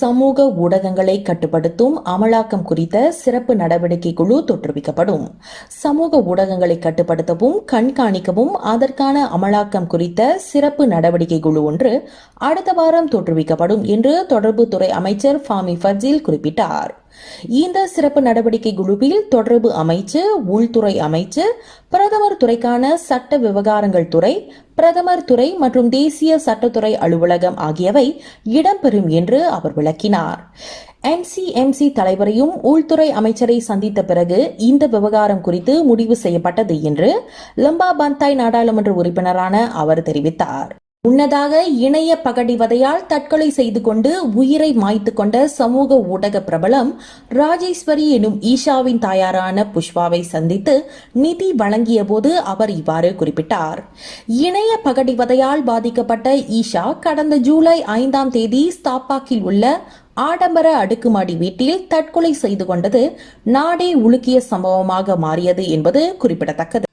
சமூக ஊடகங்களை கட்டுப்படுத்தும் அமலாக்கம் குறித்த சிறப்பு நடவடிக்கை குழு தோற்றுவிக்கப்படும். சமூக ஊடகங்களை கட்டுப்படுத்தவும் கண்காணிக்கவும் அதற்கான அமலாக்கம் குறித்த சிறப்பு நடவடிக்கை குழு ஒன்று அடுத்த வாரம் தோற்றுவிக்கப்படும் என்று தொடர்புத்துறை அமைச்சர் ஃபாமி ஃபர்ஜில் குறிப்பிட்டார். இந்த சிறப்பு நடவடிக்கை குழுவில் தொடர்பு அமைச்சு உள்துறை அமைச்சு பிரதமர் துறைக்கான சட்ட விவகாரங்கள் துறை பிரதமர் துறை மற்றும் தேசிய சட்டத்துறை அலுவலகம் ஆகியவை இடம்பெறும் என்று அவர் விளக்கினார். என்சிஎம்சி தலைவரையும் உள்துறை அமைச்சரை சந்தித்த பிறகு இந்த விவகாரம் குறித்து முடிவு செய்யப்பட்டது என்று லம்பா பந்தாய் நாடாளுமன்ற உறுப்பினரான அவர் தெரிவித்தார். முன்னதாக இணைய பகடிவதையால் தற்கொலை செய்து கொண்டு உயிரை மாய்த்து கொண்ட சமூக ஊடக பிரபலம் ராஜேஸ்வரி எனும் ஈஷாவின் தாயாரான புஷ்பாவை சந்தித்து நிதி வழங்கிய போது அவர் இவ்வாறு குறிப்பிட்டார். இணைய பகடிவதையால் பாதிக்கப்பட்ட ஈஷா கடந்த ஜூலை ஐந்தாம் தேதி ஸ்தாப்பாக்கில் உள்ள ஆடம்பர அடுக்குமாடி வீட்டில் தற்கொலை செய்து கொண்டது நாடே உலுக்கிய சம்பவமாக மாறியது என்பது குறிப்பிடத்தக்கது.